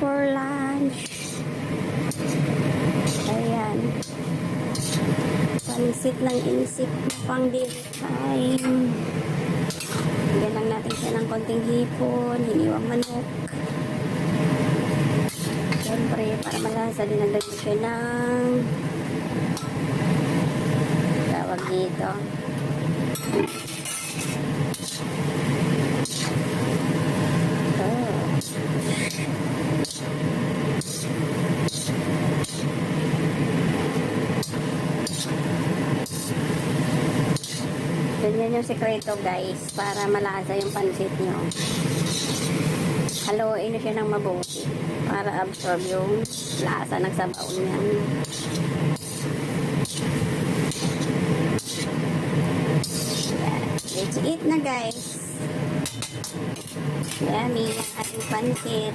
For lunch. Ayan. Pansit lang inisip pang dinner time. Bigyan lang natin siya ng konting hipon, hiniwang manok. Siyempre, para malasa, dinagdag ko siya ng tawag dito. Oh. Ganyan yung sekreto guys para malasa yung pansit nyo. Haluin nyo siya ng mabuti para absorb yung lasa ng sabaw niya. Yan. Let's eat na guys. Yummy ang ating pansit.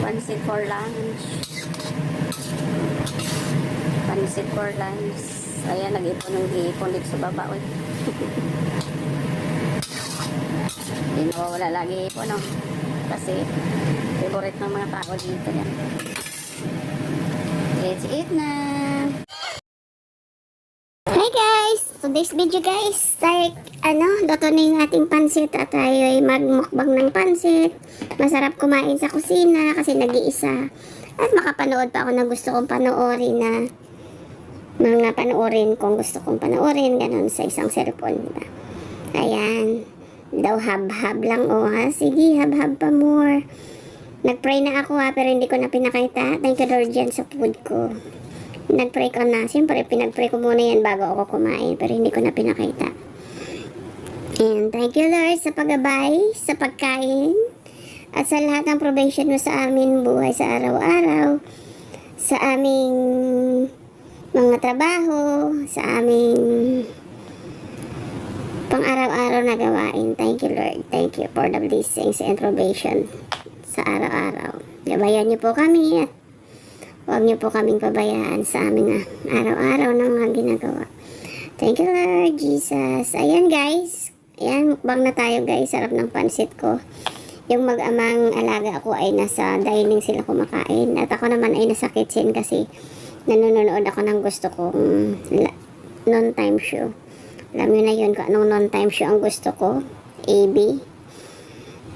Pansit for lunch. Pansit for lunch. Ayan, nag-ipon ng ipon dito sa baba. Uy. Hindi nawawala lagi ipon, no? Kasi, favorite ng mga tao dito yan. Let's eat na! Hi guys! Today's video guys, like, ano, luto na yung ating pansit at tayo ay magmukbang ng pansit. Masarap kumain sa kusina kasi nag-iisa. At makapanood pa ako na gusto kong panoorin na mga panoorin kung gusto kong panoorin, ganun sa isang cellphone, diba? Ayan. Daw hab-hab lang, oh ha? Sige, hab-hab pa more. Nag-pray na ako ha, pero hindi ko na pinakita. Thank you Lord dyan sa food ko. Nag-pray ko na. Siyempre, pinag-pray ko muna yan bago ako kumain, pero hindi ko na pinakita. And thank you Lord sa paggabay, sa pagkain, at sa lahat ng provision mo sa amin buhay sa araw-araw, sa aming mga trabaho, sa aming pang araw-araw na gawain. Thank you, Lord. Thank you for the blessings and provision sa araw-araw. Gabayan niyo po kami huwag niyo po kaming pabayaan sa aming ah, araw-araw na mga ginagawa. Thank you, Lord Jesus. Ayan, guys. Ayan, mukbang na tayo, guys. Sarap ng pansit ko. Yung mag-amang alaga ko ay nasa dining sila kumakain. At ako naman ay nasa kitchen kasi nanonood ako ng gusto kong la- non-time show. Alam nyo na yun kung anong non-time show ang gusto ko. AB.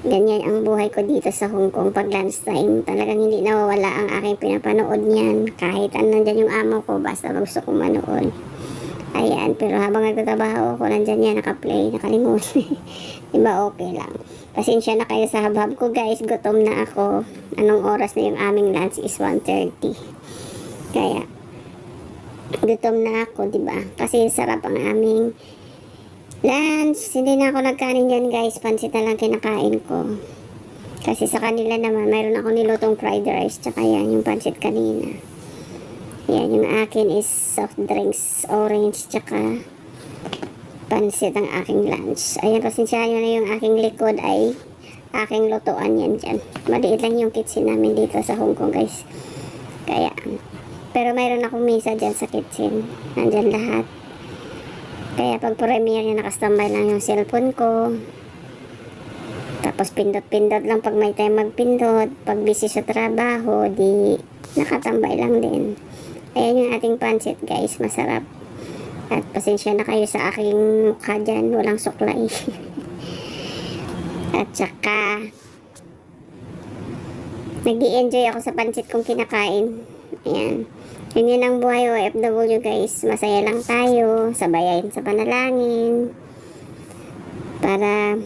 Ganyan ang buhay ko dito sa Hong Kong pag lunchtime. Talagang hindi nawawala ang aking pinapanood niyan. Kahit ano nandyan yung amo ko, basta gusto kong manood. Ayan, pero habang nagtatrabaho ako, nandyan yan, nakaplay, nakalimutan. diba, okay lang. Pasensya na kayo sa habhab ko, guys. Gutom na ako. Anong oras na yung aming lunch is 1.30. Kaya, gutom na ako, di ba? Kasi sarap ang aming lunch. Hindi na ako nagkanin yan, guys. Pansit na lang kinakain ko. Kasi sa kanila naman, mayroon ako nilutong fried rice. Tsaka yan, yung pansit kanina. Yan, yung akin is soft drinks, orange, tsaka pansit ang aking lunch. Ayan, pasensya nyo na yung aking likod ay aking lutuan yan dyan. Maliit lang yung kitchen namin dito sa Hong Kong, guys. Kaya, pero mayroon akong misa dyan sa kitchen. Nandyan lahat. Kaya pag premiere niya, nakastambay lang yung cellphone ko. Tapos pindot-pindot lang pag may time magpindot. Pag busy sa trabaho, di nakatambay lang din. Ayan yung ating pancit guys, masarap. At pasensya na kayo sa aking mukha dyan, walang suklay. At saka, nag enjoy ako sa pancit kong kinakain. Ayan. Yun ang buhay OFW guys. Masaya lang tayo. Sabayan sa panalangin. Para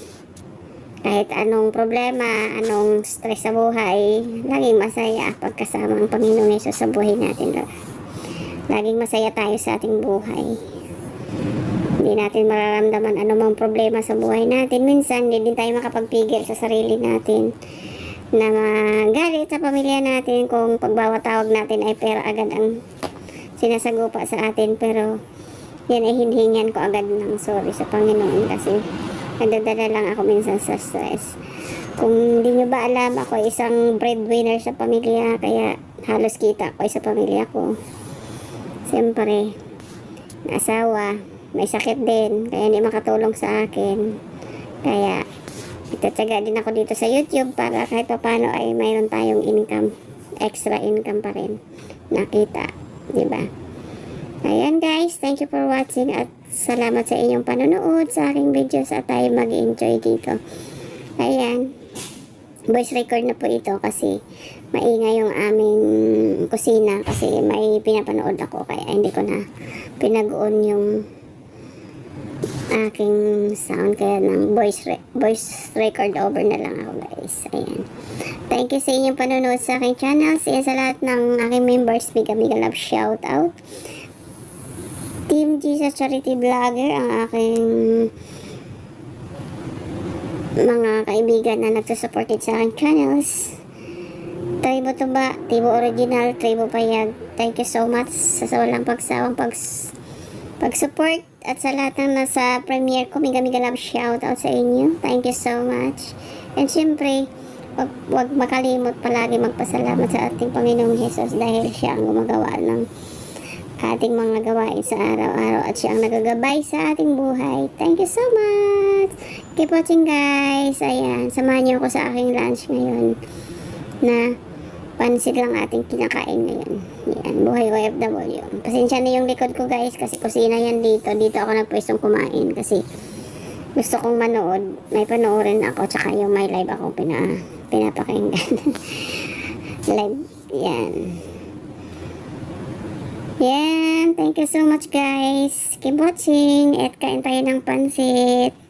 kahit anong problema, anong stress sa buhay, laging masaya pagkasama ang Panginoong Yesus sa buhay natin. Laging masaya tayo sa ating buhay. Hindi natin mararamdaman anumang problema sa buhay natin. Minsan, hindi din tayo makapagpigil sa sarili natin na magalit sa pamilya natin kung pagbawa tawag natin ay pera agad ang sinasagupa sa atin. Pero yan ay hinihingan ko agad ng sorry sa Panginoon kasi nadadala lang ako minsan sa stress. Kung hindi nyo ba alam ako ay isang breadwinner sa pamilya kaya halos kita ko sa pamilya ko. Siyempre asawa may sakit din kaya hindi makatulong sa akin. Kaya Itatsaga din ako dito sa YouTube para kahit pa paano ay mayroon tayong income. Extra income pa rin. Nakita. di ba? Ayan guys, thank you for watching at salamat sa inyong panonood sa aking videos at tayo mag-enjoy dito. Ayan. Voice record na po ito kasi maingay yung aming kusina kasi may pinapanood ako kaya hindi ko na pinag-on yung aking sound kaya ng voice re- voice record over na lang ako guys. Ayan. Thank you sa inyong panonood sa aking channel. Sa sa lahat ng aking members, big mega love shout out. Team Jesus Charity Vlogger, ang aking mga kaibigan na nagsusuported sa aking channels. Tribo Tuba, Tribo Original, Tribo Payag. Thank you so much sa walang pagsawang pags pag-support at sa lahat ng nasa premiere ko, mega mega love shout out sa inyo. Thank you so much. And syempre, wag, wag makalimot palagi magpasalamat sa ating Panginoong Jesus dahil siya ang gumagawa ng ating mga gawain sa araw-araw at siya ang nagagabay sa ating buhay. Thank you so much! Keep watching guys! Ayan, samahan niyo ako sa aking lunch ngayon na pansit lang ating kinakain ngayon. Yan, buhay OFW. Pasensya na yung likod ko guys kasi kusina yan dito. Dito ako nagpwestong kumain kasi gusto kong manood. May panoorin ako tsaka yung may live akong pina, pinapakinggan. live, yan. Yan, thank you so much guys. Keep watching at kain tayo ng pansit.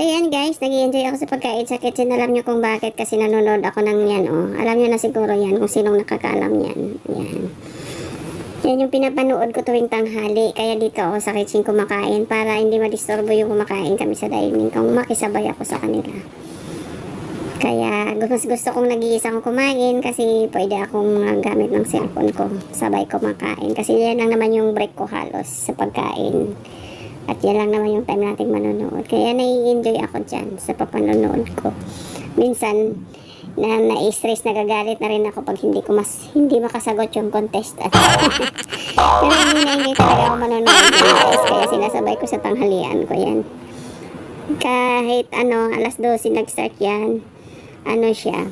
Ayan guys, nag enjoy ako sa pagkain sa kitchen. Alam nyo kung bakit kasi nanonood ako ng yan oh. Alam nyo na siguro yan kung sinong nakakaalam yan. Yan. Yan yung pinapanood ko tuwing tanghali. Kaya dito ako sa kitchen kumakain para hindi madisturbo yung kumakain kami sa dining. Kung makisabay ako sa kanila. Kaya mas gusto kong nag-iisang kumain kasi pwede akong gamit ng cellphone ko. Sabay kumakain. Kasi yan lang naman yung break ko halos sa pagkain. At yan lang naman yung time nating manonood. Kaya nai-enjoy ako dyan sa papanonood ko. Minsan, na na-stress, nagagalit na rin ako pag hindi ko mas, hindi makasagot yung contestant. Pero hindi na hindi talaga ako manonood guys. Kaya sinasabay ko sa tanghalian ko yan. Kahit ano, alas 12 nag-start yan. Ano siya.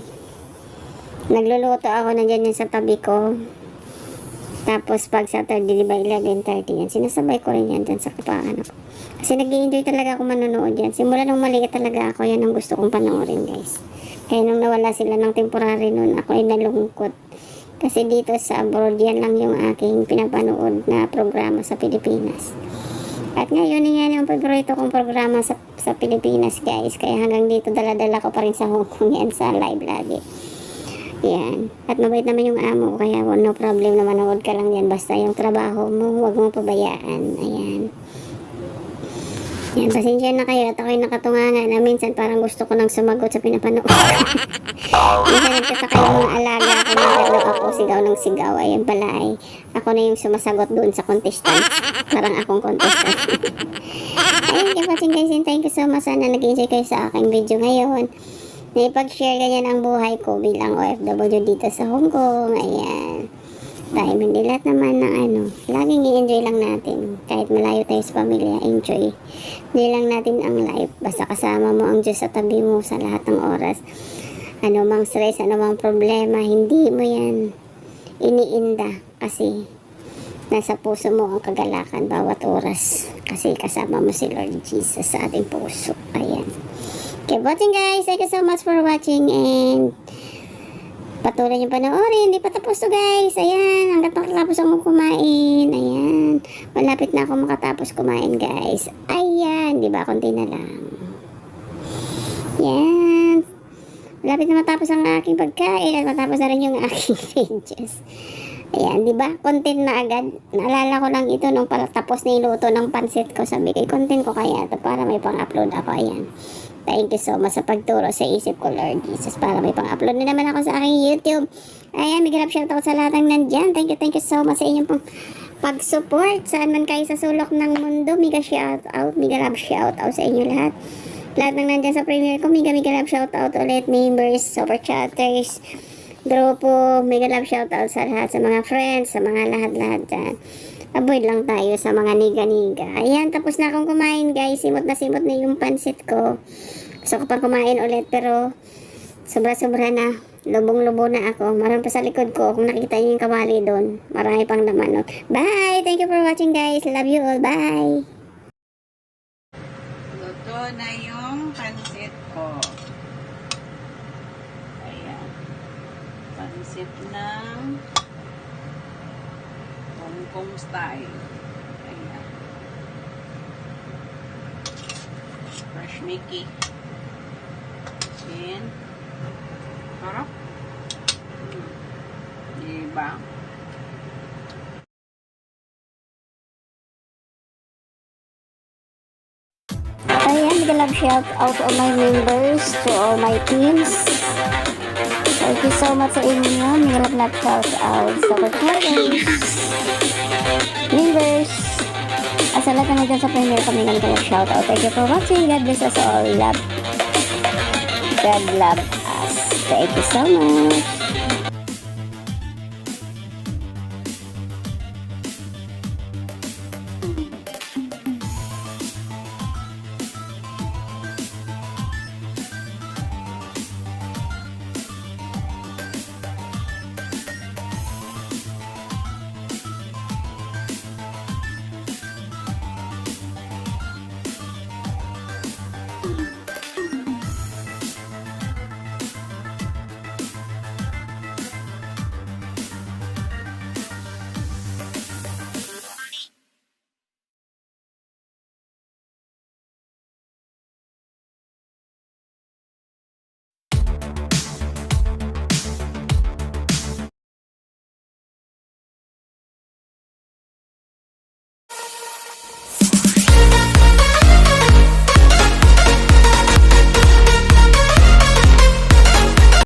Nagluluto ako nandiyan yan sa tabi ko. Tapos pag Saturday, di ba 11.30 yan, sinasabay ko rin yan dyan sa kapaan ako. Kasi nag enjoy talaga ako manonood yan. Simula nung maliit talaga ako, yan ang gusto kong panoorin guys. Kaya nung nawala sila ng temporary noon, ako ay nalungkot. Kasi dito sa abroad, yan lang yung aking pinapanood na programa sa Pilipinas. At ngayon, yan yung paborito kong programa sa, sa Pilipinas guys. Kaya hanggang dito, dala-dala ko pa rin sa Hong Kong yan sa live lagi. Yan. At mabait naman yung amo ko, kaya no problem na manood ka lang yan. Basta yung trabaho mo, huwag mo pabayaan. Ayan. Yan, pasensya na kayo at ako'y nakatunga nga na minsan parang gusto ko nang sumagot sa pinapanood. minsan nagtataka yung mga alaga ko na daw ako sigaw ng sigaw. Ayan pala ay ako na yung sumasagot doon sa contestant. Parang akong contestant. Ayun, watching guys thank you so much. Sana nag-enjoy kayo sa aking video ngayon na ipag-share ganyan ang buhay ko bilang OFW dito sa Hong Kong. Ayan. Dahil hindi lahat naman ng ano, laging i-enjoy lang natin. Kahit malayo tayo sa pamilya, enjoy. Hindi lang natin ang life. Basta kasama mo ang Diyos sa tabi mo sa lahat ng oras. Ano mang stress, ano mang problema, hindi mo yan iniinda. Kasi nasa puso mo ang kagalakan bawat oras. Kasi kasama mo si Lord Jesus sa ating puso. Ayan. Keep watching guys. Thank you so much for watching and patuloy yung panoorin. Hindi pa tapos to guys. Ayan, hanggat makatapos ako kumain. Ayan, malapit na ako makatapos kumain guys. Ayan, di ba? Konti na lang. Yan. Malapit na matapos ang aking pagkain at matapos na rin yung aking pages. Ayan, di ba? Content na agad. Naalala ko lang ito nung tapos na yung luto ng pansit ko. Sabi ko, content ko kaya ito para may pang-upload ako. Ayan. Thank you so much sa pagturo sa isip ko, Lord Jesus. Para may pang-upload na naman ako sa aking YouTube. Ayan, may grab shoutout sa lahat ng nandyan. Thank you, thank you so much sa inyong pang pag-support. Saan man kayo sa sulok ng mundo, mega shoutout, mega love shoutout sa inyo lahat. Lahat ng nandyan sa premiere ko, mega mega love shoutout ulit. Members, super chatters, grupo, mega love shoutout sa lahat, sa mga friends, sa mga lahat-lahat dyan. Avoid lang tayo sa mga niga-niga. Ayan, tapos na akong kumain guys. Simot na simot na yung pansit ko. Gusto ko pa kumain ulit pero sobra-sobra na. Lubong-lubo na ako. Marami pa sa likod ko. Kung nakita niyo yung kawali doon, marami pang laman. No? Bye! Thank you for watching guys. Love you all. Bye! Luto na yung pansit ko. Ayan. Pansit ng Hong Kong style. Fresh Mickey. Ayan. Sarap. Hmm. Diba? Ayan, love shout out all my members, to all my teams. Thank you so much sa inyo. Love love shout out sa supporters, members. At sa lahat na dyan sa premiere ko, mega love shout out. Thank you for watching. God bless us all. Love. God love us. Thank you so much.